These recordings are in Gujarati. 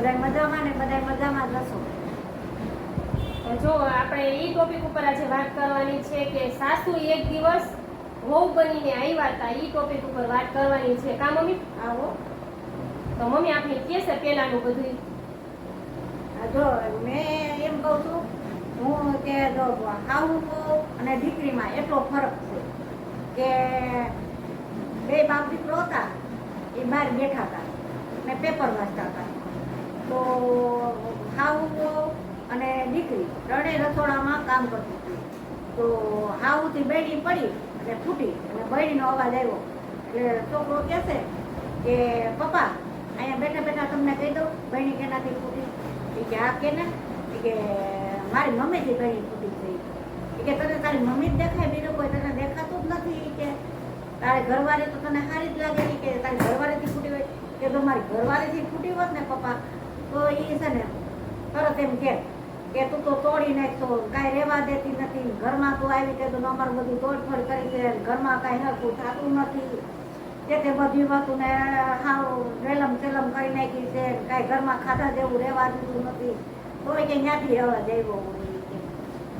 બધા મજામાં ને બધા મજામાં જ હશો? જો આપણે એ ટોપિક ઉપર આજે વાત કરવાની છે કે સાસુ એક દિવસ વહુ બનીને આવ્યા હતા એ ટોપિક ઉપર વાત કરવાની છે. કા મમ્મી? આવો. તો મમ્મી આપણે કે છે પેલાનું બધું જો મેં એમ કહું છું હું કે જો આવું અને દીકરીમાં એટલો ફરક છે કે બે બાપ દીકરો હતા એ બહાર બેઠા હતા ને પેપર વાંચતા હતા. તો બહુ અને દીકરી ત્રણેય રસોડામાં કામ કરતી હતી. તો હાવુથી બેડી પડી અને ફૂટી અને બૈડીનો અવાજ આવ્યો. એટલે છોકરો કહેશે કે, પપ્પા, અહીંયા બેઠા બેઠા તમને કહી દઉં બહેની કેનાથી ફૂટી? એ કે આ કે ને કે, મારી મમ્મીથી બહેની ફૂટી થઈ કે, તને તારી મમ્મી જ દેખાય બીજું કોઈ? તને દેખાતું જ નથી. કે, તારે ઘરવાળી તો તને સારી જ લાગે. કે, તારી ઘરવાળીથી ફૂટી હોય? કે તો મારી ઘરવાળીથી ફૂટી હોત ને, પપ્પા તો એ છે ને તરત એમ કે કે તું તો તોડી નાખશો કાંઈ રહેવા દેતી નથી. ઘરમાં તું આવી તે તું અમારું બધું તોડફોડ કરી છે ઘરમાં કાંઈ નખું થતું નથી. કે તે બધી વસ્તુને હાવ રેલમ ચેલમ કરી નાખી છે. કાંઈ ઘરમાં ખાધા જેવું રહેવા દીધું નથી. તોય કે ત્યાંથી હોય ઈ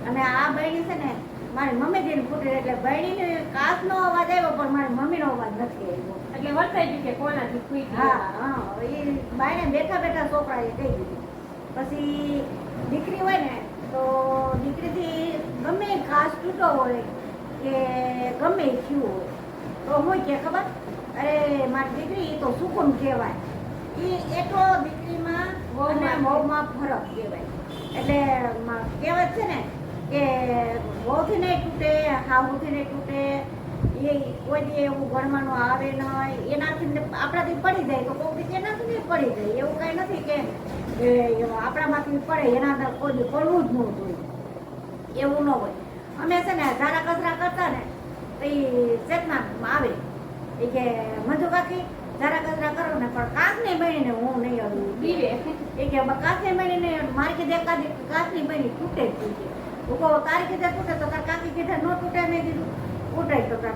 અને આ બહેણી છે ને, મારી મમ્મી જેને ફૂટી એટલે બહેણીને કાચનો અવાજ આવ્યો, પણ મારી મમ્મીનો અવાજ નથી આવ્યો. એટલે વર્તાઈ ગયું કે કોનાથી ખુઈ હા હા એ બાયને બેઠા બેઠા છોકરાએ કહી દીધું. પછી દીકરી હોય ને તો દીકરીથી ગમે ઘાસ તૂટો હોય કે ગમે થયું હોય તો હું કે ખબર? અરે મારી દીકરી એ તો સુકૂન કહેવાય. એ એટલો દીકરીમાં વહુમાં. વહુમાં ફરક કહેવાય. એટલે મ- કહેવત છે ને કે વહુથી નહીં તૂટે હાહુથી નહીં તૂટે એ કોઈ દી એવું ભણવાનું આવે નહીં એનાથી ને આપણાથી પડી જાય. તો કોઈક એનાથી પડી જાય. એવું કાંઈ નથી કે આપણામાંથી પડે એના અંદર કોઈ પડવું જ ન જોઈએ. એવું ન હોય. અમે છે ને ધારા કચરા કરતા ને તો એ ચેતના આવે. એ કે મંજુ કાકી ધારા કચરા કરો ને પણ કાચ નહીં બનીને હું નહીં અડું. બીવે. એ કે કાચ નહીં બનીને મારી કીધે કાચની બની તૂટે જ તૂટે હું કહું તારી કીધે તૂટે તો તાર કાકી કીધે ન તૂટે નહીં તાર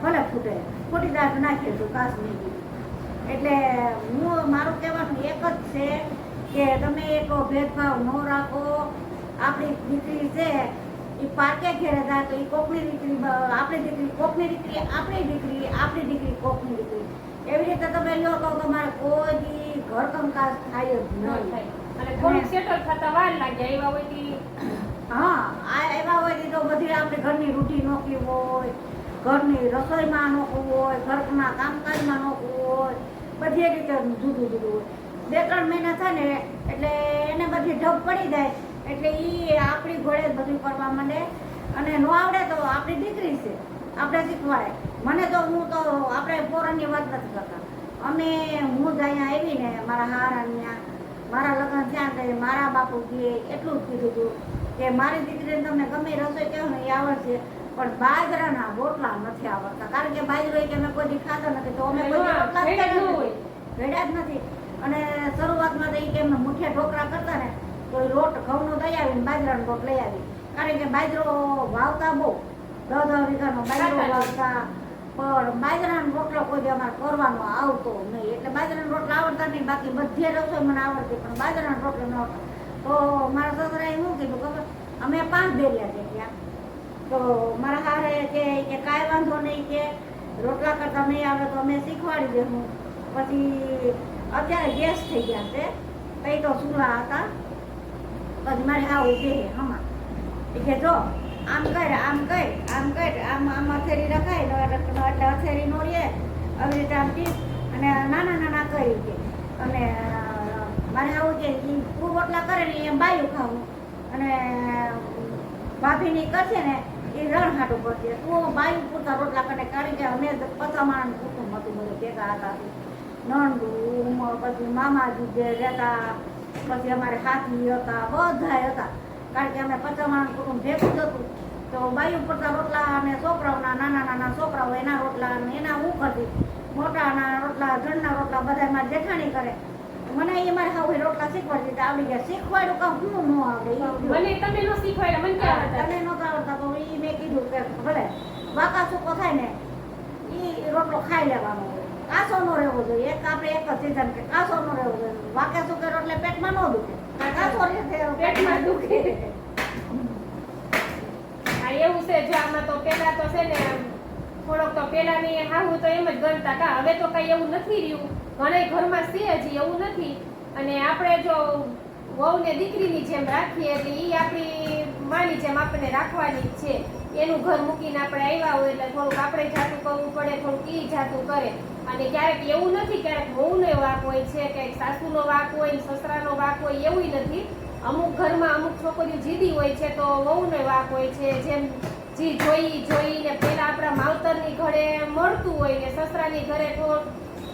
ભલે ફૂટે. ખોટી દાંત નાખીએ તો કાચ નહીં એટલે હું મારું કહેવાનું એક જ છે કે તમે એક ભેદભાવ ન રાખો. આપણી દીકરી છે એ પાકે ઘેરે થાય તો એ કોકની દીકરી આપણી દીકરી કોકની દીકરી આપણી દીકરી આપણી દીકરી કોકની દીકરી. એવી રીતે તમે લો તો તમારે કોઈ દી ઘર કંકાસ થાય જ ન થાય. અને થોડુંક સેટલ થતા વાર લાગે એવા હોય હા આ એવા હોય તો બધી આપણે ઘરની રૂટી નોકરી હોય. ઘરની રસોઈમાં નોખવું હોય ઘરના કામકાજમાં નોખવું હોય, બધી રીતે જુદું જુદું હોય. બે ત્રણ મહિના થાય ને, એટલે એને બધી ઢબ પડી જાય. એટલે એ આપણી ઘોડે બધું કરવા માંડે. અને ન આવડે તો આપણી દીકરી છે, આપણે શીખવાડે મને તો હું તો આપણે પોરણની વાત નથી કરતા. અમે હું જ અહીંયા આવીને મારા હારા ત્યાં, મારા લગ્ન થયા ત્યારે મારા બાપુ બાપુજીએ એટલું જ કીધું હતું કે મારી દીકરીને તમે ગમે રસોઈ કહો ને એ આવડશે. પણ બાજરાના રોટલા નથી આવડતા. કારણ કે બાજરો કે અમે કોઈ ખાતા નથી તો અમે કોઈ રોટલા જ ન. નથી. જ નથી. અને શરૂઆતમાં તો કે અમે મુઠિયા ઢોકળા કરતા ને તો રોટ ઘઉંનો દઈ આવીને બાજરાનો રોટ લઈ આવી. કારણ કે બાજરો વાવતા બહુ. દસ દસ વીઘાનો બાજરો વાવતા. પણ બાજરાનો રોટલો કોઈ અમારે કરવાનો આવતો નહીં. એટલે બાજરાનો રોટલા આવડતા નહીં બાકી બધી રસોઈ મને આવડતી પણ બાજરાનો રોટલો ન આવડતો. તો મારા સસરાએ શું કીધું ખબર? અમે પાંચ બેરિયા છે ત્યાં તો મારા હારે કે કે કાંઈ વાંધો નહીં કે રોટલા કરતા નહીં આવે તો અમે શીખવાડી દેવું પછી અત્યારે ગેસ થઈ ગયા છે. કઈ તો સુરા હતા. પછી મારે હા ઊભી છે હમા કે જો, આમ કર આમ કર આમ કર, આમ આમ અથેરી રખાય એટલે અથેરી નો રે આવી રીતે આમ ટીપ અને નાના નાના કરી કે. અને મારે આવું કે પૂર રોટલા કરે ને એમ બાયું ખાવું. અને ભાભીની કરશે ને એ રણ હાટું કરશે તું બાયું પૂરતા રોટલા કરે કારણ કે અમે પચામાણ કુટુંબ હતું. બધું ભેગા હતા નણંદુ ઉમર પછી મામાજી જે રહેતા પછી અમારે હાથી હતા બધા હતા. કારણ કે અમે પચામાણ કુટુંબ ભેગું જ હતું. તો બાયું પૂરતા રોટલા અને છોકરાઓના નાના નાના છોકરાઓ એના રોટલા અને એના હું કરતી. મોટાના રોટલા જણના રોટલા બધા મારી જેઠાણી કરે. મને એ મારે હવે રોટલા શીખવાડી દીધા. આવડી ગયા. શીખવાડ્યું કાં હું ન આવડે. મને તમે ન શીખવાડ્યા. મને ક્યાં તને નહોતા આવડતા તો ઈ મેં કીધું કે વાકા સૂકો થાય ને, ઈ રોટલો ખાઈ લેવાનો હોય. કાસો નો રહેવો જોઈએ, એક આપણે એક જ સિદ્ધાંત કે કાસો નો રહેવો જોઈએ. વાકે સુકે રોટલે પેટમાં ન દુખે. કાસો પેટમાં દુખે. આ એવું છે, જો આમાં તો પેલા તો છે ને થોડોક તો પેલાની હાહુ તો એમ જ ગણતા કા હવે તો કઈ એવું નથી રહ્યું. ઘણા ઘરમાં છે હજી એવું નથી. અને આપણે જો વહુ ને દીકરીની જેમ રાખીએ, એટલે એ આપણી માની જેમ આપણને રાખવાની છે. એનું ઘર મૂકીને આપણે આવ્યા હોય એટલે થોડુંક આપણે જાતું કરવું પડે, થોડુંક ઈ જાતું કરે. અને ક્યારેક એવું નથી, ક્યારેક વહુનો વાક હોય છે ક્યાંક સાસુનો વાક હોય સસરાનો વાક હોય એવું નથી. અમુક ઘરમાં અમુક છોકરીઓ જીદી હોય છે તો વહુનો વાક હોય છે, જેમ જી જોઈ, જોઈને પહેલાં આપણા માવતરની ઘરે મળતું હોય ને સસરાની ઘરે થોડું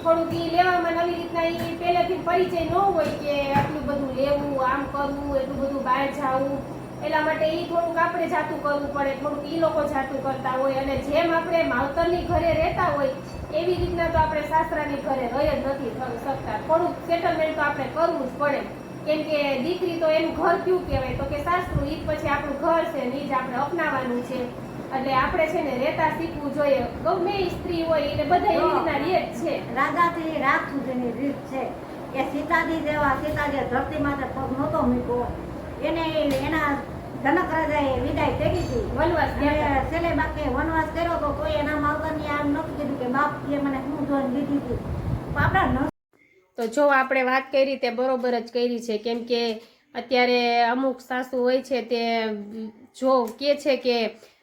થોડુંક એ લેવામાં નવી રીતના એ પહેલેથી પરિચય ન હોય કે આટલું બધું લેવું, આમ કરવું, એટલું બધું બહાર જાવું. એટલા માટે એ થોડુંક આપણે જાતું કરવું પડે, થોડુંક ઈ લોકો જાતું કરતા હોય અને જેમ આપણે માવતરની ઘરે રહેતા હોય, એવી રીતના તો આપણે સાસરાની ઘરે રહી જ નથી શકતા. થોડુંક સેટલમેન્ટ તો આપણે કરવું જ પડે. કેમ કે દીકરી તો એનું ઘર કયું કહેવાય? તો કે સાસરું એ પછી આપણું ઘર છે ને જ આપણે અપનાવવાનું છે. એટલે આપણે છે ને રહેતા શીખવું જોઈએ. ગમે સ્ત્રી હોય એટલે બધા એવી રીતના રીત છે. રાધાથી રાત સુધીની રીત છે. કે સીતાજી જેવા સીતાજી ધરતી માટે પગ નહોતો મૂક્યો. એને એના જનક રાજાએ વિદાય તેગી હતી. વનવાસ છેલ્લે બાકી વનવાસ કર્યો તો કોઈ એના માવતરની આમ નહોતું કીધું કે બાપ એ મને શું જોઈને દીધી હતી પણ આપણા ન તો જો આપણે વાત કરી તે બરોબર જ કરી છે. કેમ કે અત્યારે અમુક સાસુ હોય છે તે જો કે છે કે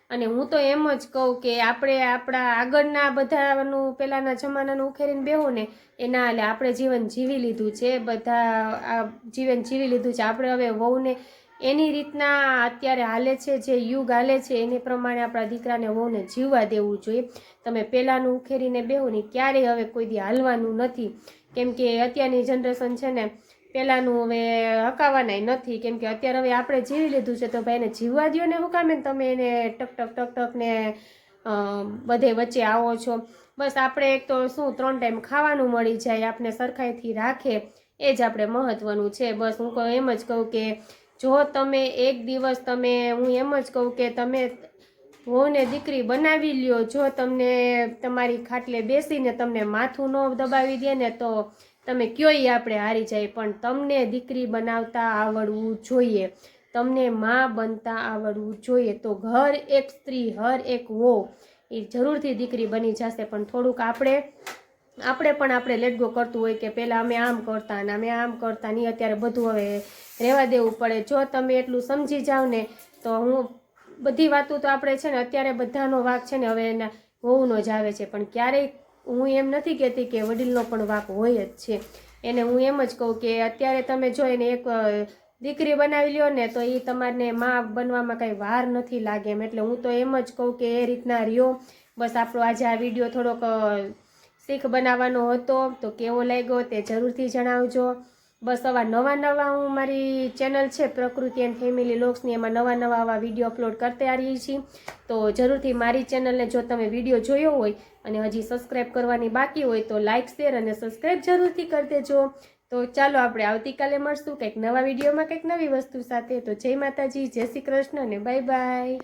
અને હું તો એમ જ કહું કે આપણે આપણા આગળના બધાનું, પહેલાંના જમાનાનું ઉખેરીને બેહો ને, એના એટલે આપણે જીવન જીવી લીધું છે, બધા આ જીવન જીવી લીધું છે. આપણે હવે વહુને એની રીતના અત્યારે હાલે છે, જે યુગ હાલે છે, એને પ્રમાણે આપણા દીકરાને વહુને જીવવા દેવું જોઈએ. તમે પહેલાંનું ઉખેરીને બેહો ને ક્યારેય હવે કોઈ દી હાલવાનું નથી. કેમ કે અત્યારની જનરેશન છે ને પહેલાંનું હવે હકાવાનાય નથી. કેમ કે અત્યારે હવે આપણે જીવી લીધું છે તો ભાઈ એને જીવવા દો ને હું કામે ને તમે એને ટક ટક ટક ટક ને બધે વચ્ચે આવો છો. બસ આપણે એક તો શું, ત્રણ ટાઈમ ખાવાનું મળી જાય આપણે સરખાઈથી રાખે. એ જ આપણે મહત્વનું છે. બસ હું કહું એમ જ કહું કે જો તમે એક દિવસ તમે, હું એમ જ કહું કે તમે વહુને દીકરી બનાવી લ્યો, જો તમને તમારી ખાટલે બેસીને તમને માથું ન દબાવી દે ને તો તમે કયોય આપણે હારી જાય, પણ તમને દીકરી બનાવતા આવડવું જોઈએ. તમને માં બનતા આવડવું જોઈએ. તો ઘર એક સ્ત્રી હર એક વહુ, એ જરૂરથી દીકરી બની જશે. પણ થોડુંક આપણે આપણે પણ આપણે લેટગો કરતું હોય કે પહેલાં અમે આમ કરતા ને અમે આમ કરતા નહીં અત્યારે બધું હવે રહેવા દેવું પડે. જો તમે એટલું સમજી જાઓ ને, તો હું બધી વાતો તો આપણે છે ને અત્યારે બધાનો વાક છે ને હવે એના વહુનો જ આવે છે. પણ ક્યારેય હું એમ નથી કહેતી કે વડીલનો પણ વાક હોય જ છે. એને હું એમ જ કહું કે અત્યારે તમે જો એને એક દીકરી બનાવી લ્યો ને તો એ તમારને માં બનવામાં કાંઈ વાર નથી લાગે એમ. એટલે હું તો એમ જ કહું કે એ રીતના રહ્યો. બસ આપણો આજે આ વીડિયો થોડોક શીખ બનાવવાનો હતો. તો કેવો લાગ્યો તે જરૂરથી જણાવજો. બસ આવા નવા નવા હું મારી ચેનલ છે, પ્રકૃતિ એન્ડ ફેમિલી લોક્સની એમાં નવા નવા આવા વીડિયો અપલોડ કરતા આવીએ છીએ. તો જરૂરથી મારી ચેનલને જો તમે વીડિયો જોયો હોય અને હજી સબસ્ક્રાઈબ કરવાની બાકી હોય તો લાઇક શેર અને સબસ્ક્રાઈબ જરૂરથી કરી દેજો. તો ચાલો આપણે આવતીકાલે મળશું કંઈક નવા વિડીયોમાં કંઈક નવી વસ્તુ સાથે. તો જય માતાજી, જય શ્રી કૃષ્ણ અને બાય બાય